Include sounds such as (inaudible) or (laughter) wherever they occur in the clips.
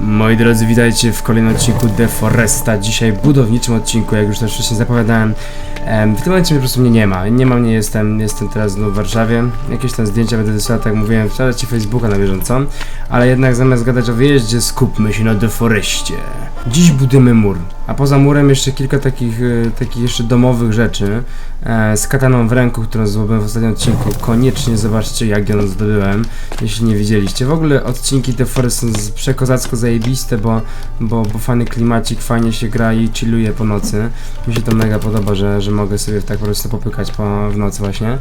Moi drodzy, witajcie w kolejnym odcinku The Foresta. Dzisiaj budowniczym odcinku, jak już też wcześniej zapowiadałem. Em, w tym momencie po prostu mnie nie ma. Nie ma mnie, jestem, jestem teraz w Warszawie. Jakieś tam zdjęcia będę wysyłał, tak jak mówiłem, w ci Facebooka na bieżąco. Ale jednak zamiast gadać o wyjeździe, skupmy się na The Forestie. Dziś budujemy mur, a poza murem jeszcze kilka takich, e, takich jeszcze domowych rzeczy. E, z kataną w ręku, którą zdobyłem w ostatnim odcinku. Koniecznie zobaczcie, jak ją zdobyłem, jeśli nie widzieliście. W ogóle odcinki The Forest są przekozacko zajebiste, bo, bo, bo fajny klimacik, fajnie się gra i chilluje po nocy. Mi się to mega podoba, że, że mogę sobie tak po prostu popykać po, w nocy właśnie.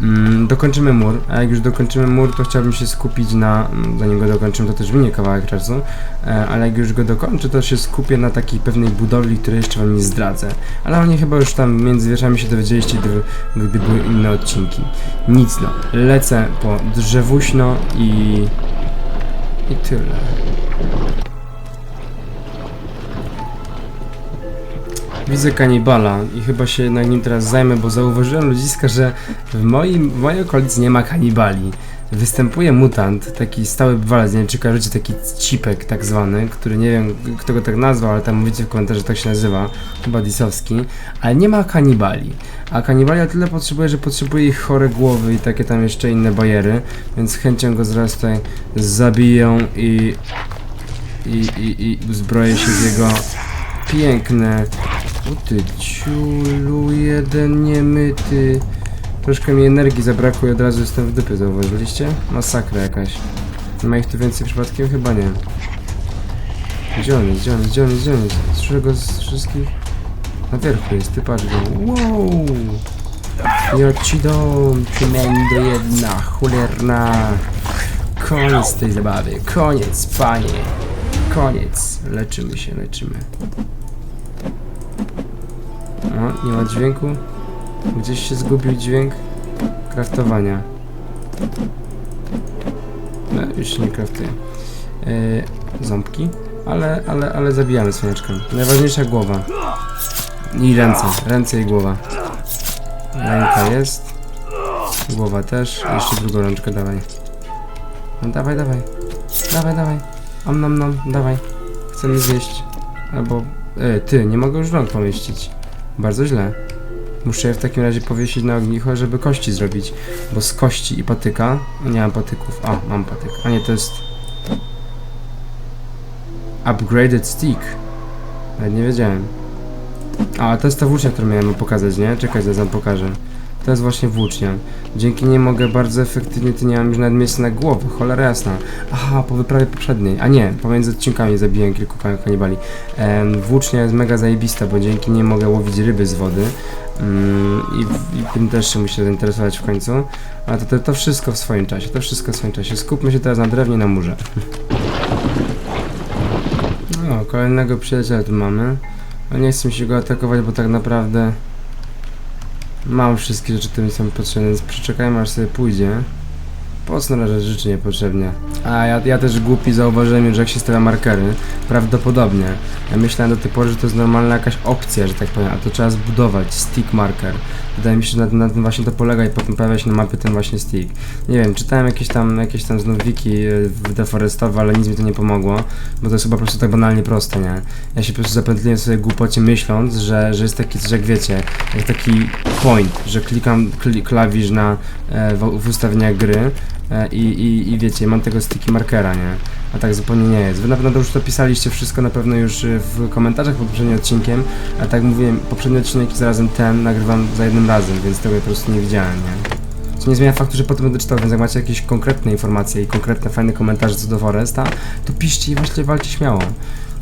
Mm, dokończymy mur, a jak już dokończymy mur, to chciałbym się skupić na, zanim go dokończymy, to też minie kawałek czasu, e, ale jak już go dokończę, to się skupię na takiej pewnej budowli, której jeszcze wam nie zdradzę. Ale oni chyba już tam między wierszami się dowiedzieliście, gdy, gdy były inne odcinki. Nic no, lecę po drzewuśno i... i tyle. Widzę kanibala i chyba się jednak nim teraz zajmę, bo zauważyłem ludziska, że w, moim, w mojej okolicy nie ma kanibali. Występuje mutant, taki stały bywalec, nie wiem czy taki cipek tak zwany, który nie wiem kto go tak nazwał, ale tam mówicie w komentarzu, że tak się nazywa, chyba Disowski, ale nie ma kanibali. A kanibali o tyle potrzebuje, że potrzebuje ich chore głowy i takie tam jeszcze inne bajery, więc chęcią go zaraz tutaj zabiję i, i, i, i się w jego piękne o ty ciulu jeden niemyty. Troszkę mi energii zabrakło i od razu jestem w dupie, zauważyliście? Masakra jakaś. Nie ma ich tu więcej przypadkiem? Chyba nie. Gdzie on jest? Gdzie on jest? Gdzie on jest? Gdzie on jest? Go z wszystkich? Na wierchu jest, ty patrz go. Wow! Ja ci dom, przynajmniej jedna, cholerna. Koniec tej zabawy, koniec, panie. Koniec. Leczymy się, leczymy. O, nie ma dźwięku. Gdzieś się zgubił dźwięk kraftowania. No, już nie kraftuje. Yy, ząbki. Ale, ale, ale zabijamy słoneczkiem. Najważniejsza głowa. I ręce. Ręce i głowa. Ręka jest. Głowa też. Jeszcze drugą rączkę dawaj. No dawaj, dawaj. Dawaj, dawaj. Om nom nom, dawaj. Chcemy zjeść. Albo... E, ty, nie mogę już rąk pomieścić. Bardzo źle. Muszę je w takim razie powiesić na ognicho, żeby kości zrobić. Bo z kości i patyka... Nie mam patyków. A, mam patyk. A nie, to jest... Upgraded stick. Nawet nie wiedziałem. A, to jest ta włócznia, którą miałem pokazać, nie? Czekaj, zaraz wam pokażę. To jest właśnie włócznia. Dzięki niej mogę bardzo efektywnie, ty nie mam już nawet miejsca na głowę, cholera jasna. Aha, po wyprawie poprzedniej. A nie, pomiędzy odcinkami zabiłem kilku kan- kanibali. Em, włócznia jest mega zajebista, bo dzięki niej mogę łowić ryby z wody. Mm, i, I tym też się muszę zainteresować w końcu. Ale to, to, to wszystko w swoim czasie, to wszystko w swoim czasie. Skupmy się teraz na drewnie na murze. No, kolejnego przyjaciela tu mamy. No nie chcę mi się go atakować, bo tak naprawdę mam wszystkie rzeczy, które mi są potrzebne, więc przeczekajmy aż sobie pójdzie. Po co narażać rzeczy niepotrzebnie? A ja, ja też głupi zauważyłem już, jak się stawia markery. Prawdopodobnie. Ja myślałem do tej pory, że to jest normalna jakaś opcja, że tak powiem, a to trzeba zbudować stick marker. Wydaje mi się, że na, na tym właśnie to polega i potem pojawia się na mapie ten właśnie stick. Nie wiem, czytałem jakieś tam, jakieś tam znów wiki e, deforestowe, ale nic mi to nie pomogło, bo to jest chyba po prostu tak banalnie proste, nie? Ja się po prostu zapętliłem sobie głupocie myśląc, że, że jest taki, że jak wiecie, jak taki point, że klikam kli, klawisz na, e, w, ustawieniach gry i, i, i wiecie, mam tego sticky markera, nie? A tak zupełnie nie jest. Wy na pewno już to pisaliście wszystko na pewno już e, w komentarzach pod poprzednim odcinkiem, a tak mówiłem, poprzedni odcinek i zarazem ten nagrywam za jednym razem, więc tego ja po prostu nie widziałem, nie? Co nie zmienia faktu, że potem będę czytał, więc jak macie jakieś konkretne informacje i konkretne fajne komentarze co do Foresta, to piszcie i właśnie walcie śmiało.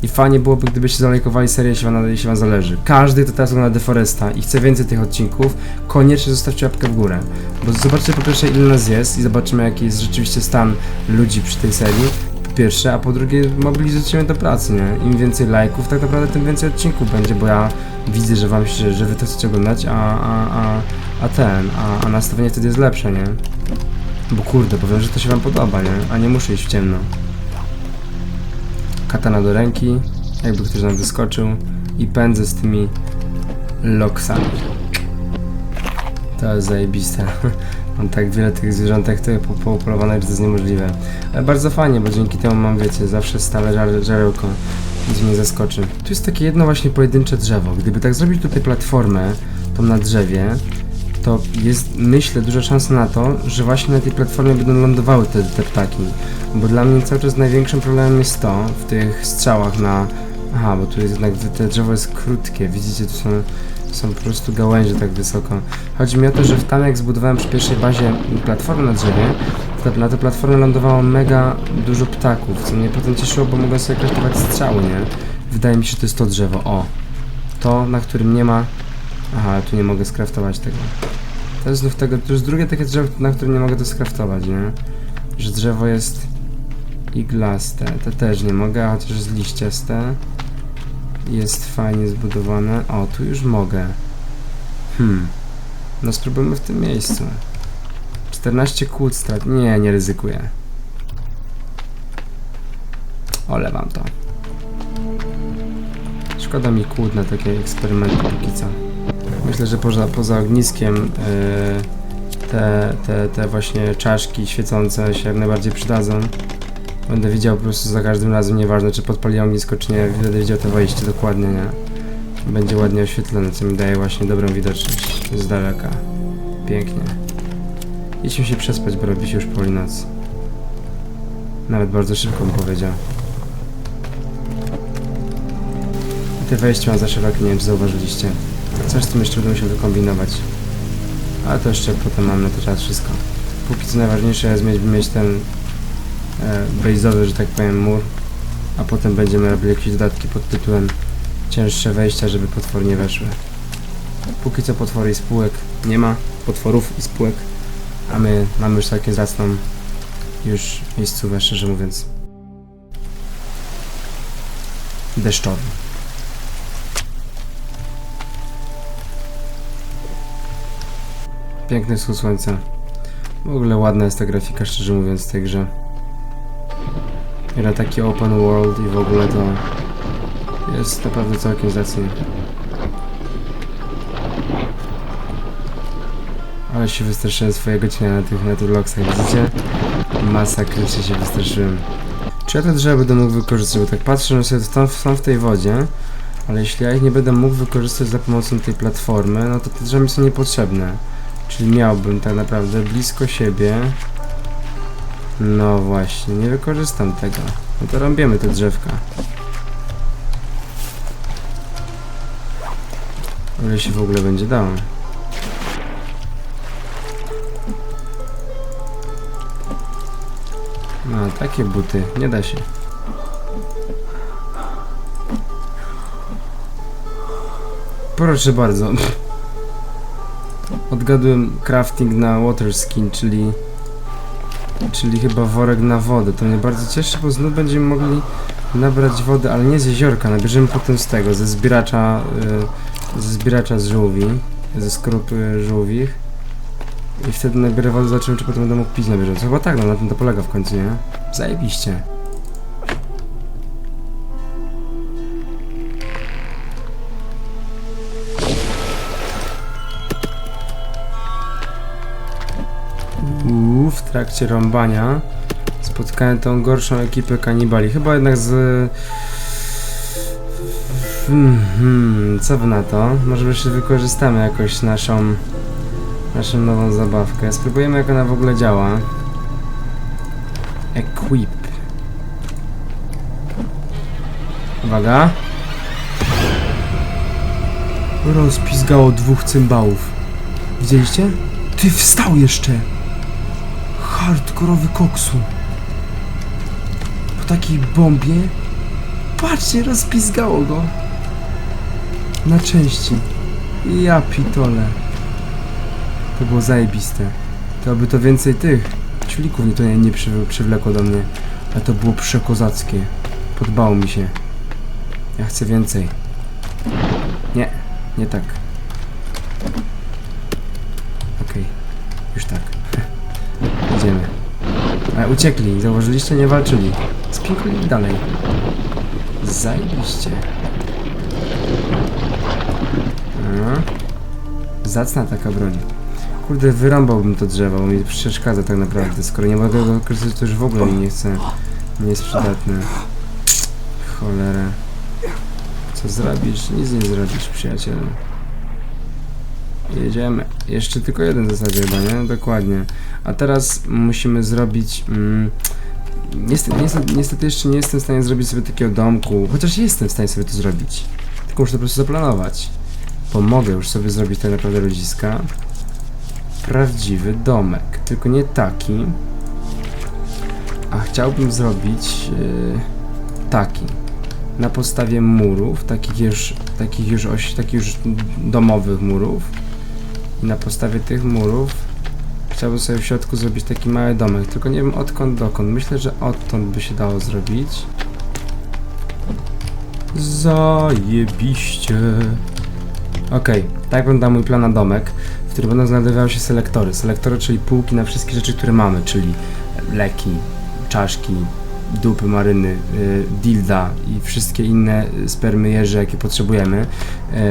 I fajnie byłoby, gdybyście zalajkowali serię, jeśli wam, jeśli wam zależy. Każdy, kto teraz ogląda The Foresta i chce więcej tych odcinków, koniecznie zostawcie łapkę w górę. Bo zobaczcie po pierwsze ile nas jest i zobaczymy jaki jest rzeczywiście stan ludzi przy tej serii. Po pierwsze, a po drugie mobilizujemy do pracy, nie? Im więcej lajków, tak naprawdę tym więcej odcinków będzie, bo ja widzę, że wam się, że wy to chcecie oglądać, a, a, a, a ten, a, a nastawienie wtedy jest lepsze, nie? Bo kurde, powiem, że to się wam podoba, nie? A nie muszę iść w ciemno. Katana do ręki, jakby ktoś nam wyskoczył i pędzę z tymi loksami. To jest zajebiste. (laughs) Mam tak wiele tych zwierzątek tutaj po- poupolowanych, że to jest niemożliwe. Ale bardzo fajnie, bo dzięki temu mam, wiecie, zawsze stale żar- żarełko, gdzie mnie zaskoczy. Tu jest takie jedno właśnie pojedyncze drzewo. Gdyby tak zrobić tutaj platformę, tą na drzewie, to jest, myślę, duża szansa na to, że właśnie na tej platformie będą lądowały te, te ptaki. Bo dla mnie cały czas największym problemem jest to, w tych strzałach na... Aha, bo tu jest jednak, te drzewo jest krótkie, widzicie, tu są, są po prostu gałęzie tak wysoko. Chodzi mi o to, że w tam jak zbudowałem przy pierwszej bazie platformę na drzewie, to na tę platformę lądowało mega dużo ptaków, co mnie potem cieszyło, bo mogłem sobie kraftować strzały, nie? Wydaje mi się, że to jest to drzewo, o. To, na którym nie ma... Aha, tu nie mogę skraftować tego. To jest znów tego, to jest drugie takie drzewo, na którym nie mogę to skraftować, nie? Że drzewo jest iglaste, to też nie mogę, chociaż jest liściaste. Jest fajnie zbudowane. O, tu już mogę. Hmm. No spróbujmy w tym miejscu. 14 kłód strat. Nie, nie ryzykuję. Olewam to. Szkoda mi kłód na takie eksperymenty póki co. Myślę, że poza, poza ogniskiem yy, te, te, te właśnie czaszki świecące się jak najbardziej przydadzą. Będę widział po prostu za każdym razem, nieważne czy podpaliłem ognisko czy nie, będę widział to wejście dokładnie, nie? Będzie ładnie oświetlone, co mi daje właśnie dobrą widoczność z daleka. Pięknie. Idźmy się przespać, bo robi się już powoli noc. Nawet bardzo szybko bym powiedział. I te wejście mam za szerokie, nie wiem czy zauważyliście. Coś z tym jeszcze będę musiał wykombinować. Ale to jeszcze potem mam na to czas wszystko. Póki co najważniejsze jest mieć, mieć ten e, base'owy, że tak powiem, mur. A potem będziemy robili jakieś dodatki pod tytułem cięższe wejścia, żeby potwory nie weszły. Póki co potwory i spółek nie ma, potworów i spółek, a my mamy już całkiem zacną już miejscówę, szczerze mówiąc. Deszczowy. Piękny wschód słońca. W ogóle ładna jest ta grafika, szczerze mówiąc, w tej grze. Na taki open world i w ogóle to jest naprawdę całkiem zacnie. Ale się wystraszyłem swojego cienia na tych, na tych loksach, widzicie? Masakrycznie się wystraszyłem. Czy ja te drzewa będę mógł wykorzystać? Bo tak patrzę, że sobie są, są w tej wodzie, ale jeśli ja ich nie będę mógł wykorzystać za pomocą tej platformy, no to te drzewa mi są niepotrzebne. Czyli miałbym tak naprawdę blisko siebie. No właśnie, nie wykorzystam tego. No to rąbiemy te drzewka. O ile się w ogóle będzie dało. No, takie buty, nie da się. Proszę bardzo. (laughs) Odgadłem crafting na water skin, czyli czyli chyba worek na wodę. To mnie bardzo cieszy, bo znów będziemy mogli nabrać wodę, ale nie z jeziorka, nabierzemy potem z tego, ze zbieracza y, ze zbieracza z żółwi, ze skorupy żółwich. I wtedy nabiorę wodę, zobaczymy czy potem będę mógł pić na bieżąco. Chyba tak, no na tym to polega w końcu, nie? Zajebiście. W trakcie rąbania spotkałem tą gorszą ekipę kanibali. Chyba jednak z... Hmm, co wy na to? Może jeszcze wykorzystamy jakoś naszą... naszą nową zabawkę. Spróbujemy jak ona w ogóle działa. Equip. Uwaga. Rozpizgało dwóch cymbałów. Widzieliście? Ty wstał jeszcze! Hardkorowy koksu. Po takiej bombie. Patrzcie, rozpizgało go. Na części. Ja pitole. To było zajebiste. To by to więcej tych ćwilików nie to nie, nie przyw przywlekło do mnie. Ale to było przekozackie. Podobało mi się. Ja chcę więcej. Nie, nie tak. Okej, już tak. Idziemy. Ale uciekli, zauważyliście? Nie walczyli. Spiękli dalej. Zajebiście. Zacna taka broń. Kurde, wyrąbałbym to drzewo, bo mi przeszkadza tak naprawdę. Skoro nie mogę go wykorzystać, to już w ogóle mi nie chce. Nie jest przydatne. Cholera. Co zrobisz? Nic nie zrobisz, przyjacielu. Jedziemy. Jeszcze tylko jeden w zasadzie chyba, nie? Dokładnie. A teraz musimy zrobić... Mm, niestety, niestety, niestety jeszcze nie jestem w stanie zrobić sobie takiego domku, chociaż jestem w stanie sobie to zrobić. Tylko muszę to po prostu zaplanować. Pomogę już sobie zrobić tak naprawdę ludziska. Prawdziwy domek. Tylko nie taki. A chciałbym zrobić yy, taki. Na podstawie murów, takich już, takich już, oś, takich już domowych murów. I na podstawie tych murów chciałbym sobie w środku zrobić taki mały domek. Tylko nie wiem odkąd dokąd. Myślę, że odtąd by się dało zrobić. Zajebiście. Okej, tak wygląda mój plan na domek, w którym będą znajdowały się selektory. Selektory, czyli półki na wszystkie rzeczy, które mamy, czyli leki, czaszki, dupy maryny, y, dilda i wszystkie inne spermy jeży, jakie potrzebujemy,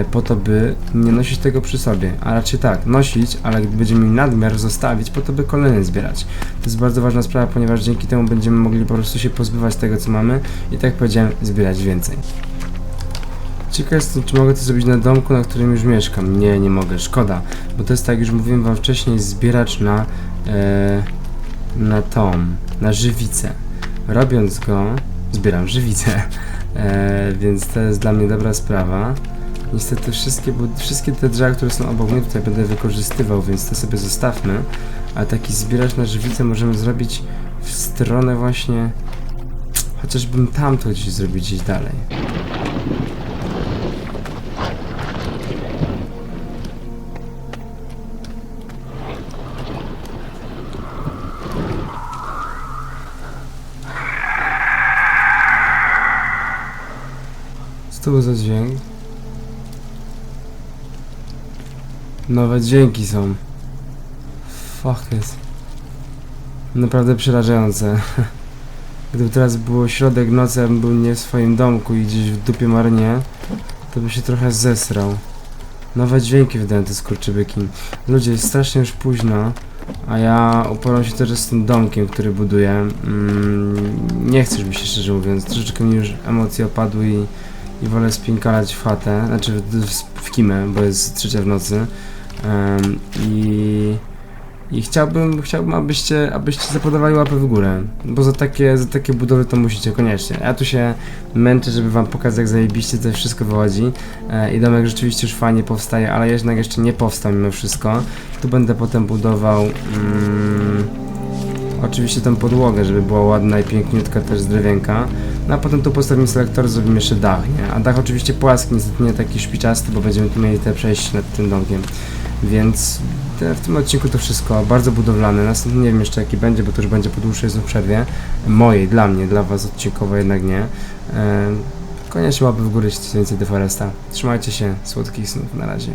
y, po to, by nie nosić tego przy sobie. A raczej tak, nosić, ale gdy będziemy mieli nadmiar, zostawić, po to, by kolejne zbierać. To jest bardzo ważna sprawa, ponieważ dzięki temu będziemy mogli po prostu się pozbywać tego, co mamy i tak jak powiedziałem, zbierać więcej. Ciekaw jestem, czy mogę to zrobić na domku, na którym już mieszkam. Nie, nie mogę, szkoda. Bo to jest tak, już mówiłem wam wcześniej, zbieracz na, e, na tą, na żywicę. Robiąc go, zbieram żywicę, (laughs) e, więc to jest dla mnie dobra sprawa. Niestety wszystkie, bo wszystkie te drzewa, które są obok mnie tutaj będę wykorzystywał, więc to sobie zostawmy. A taki zbieracz na żywicę możemy zrobić w stronę właśnie... Chociażbym tamto gdzieś zrobić gdzieś dalej. To był za dźwięk? Nowe dźwięki są. Fuck it. Naprawdę przerażające. (laughs) Gdyby teraz było środek nocy, a bym był nie w swoim domku i gdzieś w dupie marnie, to by się trochę zesrał. Nowe dźwięki wydają te skurczybyki. Ludzie, jest strasznie już późno, a ja uporam się też z tym domkiem, który buduję. Mm, nie chcę, żeby się szczerze mówiąc. Troszeczkę mi już emocje opadły i i wolę spinkalać w chatę, znaczy w, w, w kimę, bo jest trzecia w nocy Em, i, i chciałbym, chciałbym abyście, abyście zapodawali łapę w górę, bo za takie, za takie budowy to musicie koniecznie. Ja tu się męczę, żeby wam pokazać jak zajebiście to wszystko wychodzi e, i domek rzeczywiście już fajnie powstaje, ale jednak jeszcze nie powstał mimo wszystko. Tu będę potem budował mm, oczywiście tę podłogę, żeby była ładna i piękniutka też z drewienka. No a potem tu postawimy selektor, zrobimy jeszcze dach, nie? A dach oczywiście płaski, niestety nie taki szpiczasty, bo będziemy tu mieli te przejście nad tym domkiem. Więc w tym odcinku to wszystko, bardzo budowlane. Następnie nie wiem jeszcze jaki będzie, bo to już będzie po dłuższej znów przerwie. Mojej, dla mnie, dla was odcinkowo jednak nie. E, koniecznie łapy w górę, jeśli więcej Deforesta. Trzymajcie się, słodkich snów, na razie.